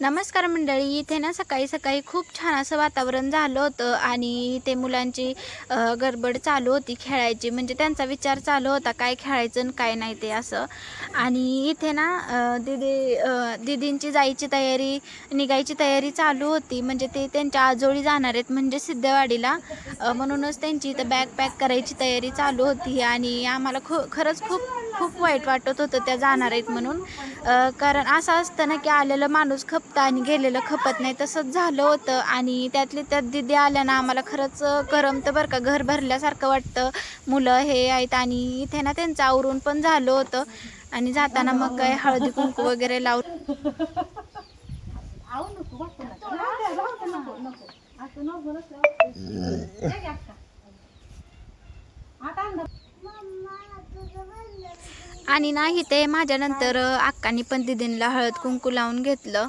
नमस्कार मंडळी. इथे ना सकाळी सकाळी खूप छान असं वातावरण झालं होतं आणि इथे मुलांची गडबड चालू होती खेळायची. म्हणजे त्यांचा विचार चालू होता काय खेळायचं आणि काय नाही ते असं. आणि इथे ना दिदी दिदींची जायची तयारी निघायची तयारी चालू होती. म्हणजे ते त्यांच्या आजोळी जाणार आहेत म्हणजे सिद्धेवाडीला. म्हणूनच त्यांची इथं बॅग पॅक करायची तयारी चालू होती. आणि आम्हाला खू खरंच खूप खूप वाईट वाटत होतं त्या जाणार आहेत म्हणून. कारण असं असतं ना की आलेलं माणूस खपतं आणि गेलेलं खपत नाही तसंच झालं होतं. आणि त्यातली त्यात दिदी आल्या ना आम्हाला खरंच करमतं बरं का घर भरल्यासारखं वाटतं. मुलं हे आहेत आणि इथे ना त्यांचं आवरून पण झालं होतं. आणि जाताना मग काय हळदी कुंकू वगैरे लावून आणि नाही ते माझ्यानंतर अक्कानी पण दिदींना हळद कुंकू लावून घेतलं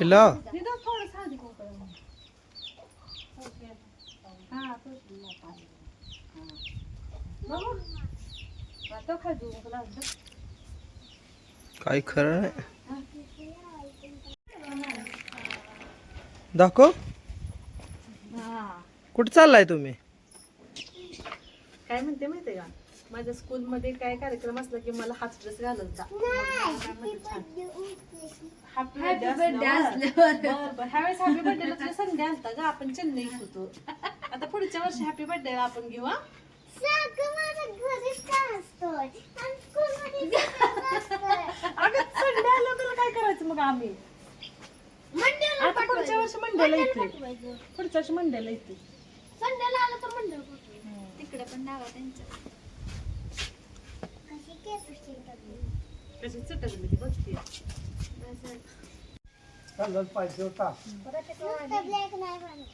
काय हा. हा. खरं दाखव. कुठं चाललाय तुम्ही? काय म्हणते माहितीये का? माझ्या स्कूलमध्ये काय कार्यक्रम असला की मला हाच ड्रेस घालत जा. हॅपी बर्थडे ह्यावेळेस हॅपी बर्थडेला तुला संडे आलता ग. आपण चेन्नईत होतो. आता पुढच्या वर्षी हॅपी बर्थडे आपण घेऊ हा अगं संडे आला तुला काय करायचं मग आम्ही. आता पुढच्या वर्षी मंडेला येते पुढच्या वर्षी मंडेला येते तिकडे पण नावा त्यांचं कशी चटकली ती बघते.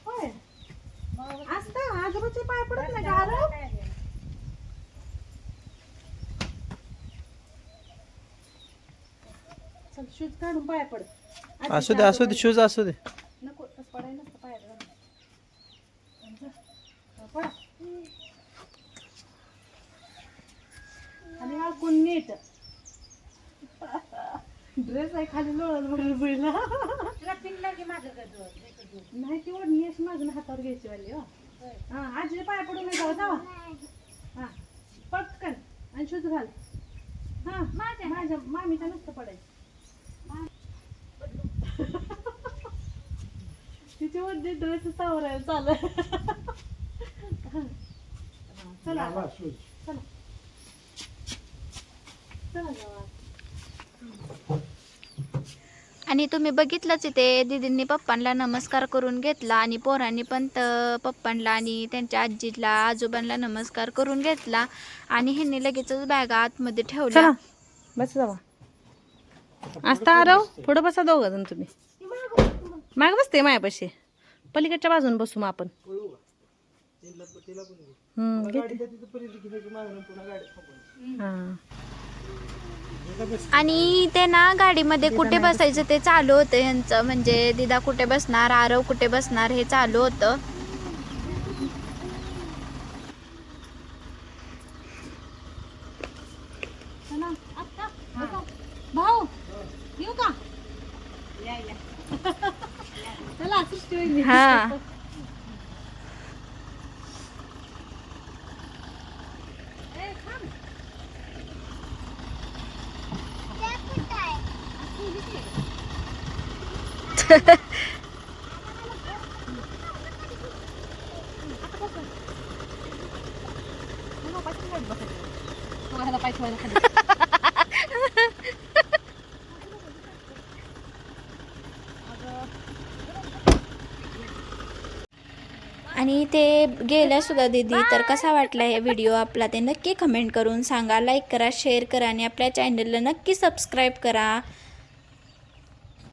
होय. असता आजोबाचे पाय पडत नाही का? चल शूज काढून पाया पड. असू दे असू दे शूज असू दे. नको तसं पडायला नसतं. हा, पडा. आणि हा कोण नीट. ड्रेस आहे खाली लोळत म्हणून बुडला नाही ती ओढणी अशी माझ्या हातावर घ्यायची वाली हो. हा आजी पाया पडून नाही जाऊ जावा. हा पटकन. आणि शूज घाल. हा माझ्या. माझ्या मामीच्या नसतं पडायचं. मध्ये ड्रेस सावरायला चालू आहे. हा, चला. चला आणि तुम्ही बघितलंच इथे दिदींनी पप्पांना नमस्कार करून घेतला आणि पोरांनी पण त पप्पांना आणि त्यांच्या आजीला आजोबांना नमस्कार करून घेतला. आणि ह्यांनी लगेचच बॅगा आतमध्ये ठेवल्या. चला बस जावा. असता आरव पुढं बसा दोघं जण तुम्ही. माग बसते मायापाशी. पलीकडच्या बाजून बसू मग आपण. हम्म, घेते. हा. आणि ते ना गाडीमध्ये कुठे बसायचं ते चालू होतं. ह्यांचं म्हणजे दिदा कुठे बसणार आरव कुठे बसणार हे चालू होतं चला, आत्ता, बसा. भाऊ येऊ का चला सृष्टी वहिनी. हा ए, थांब. नको, पाठीवर खाली बसायचं. तो ह्याला पाय ठेवायला खाली. आणि ते गेल्या सुद्धा तर कसा वाटला हे व्हिडिओ आपला ते नक्की कमेंट करून सांगा. लाईक करा शेअर करा आणि आपल्या चॅनलला नक्की सबस्क्राईब करा.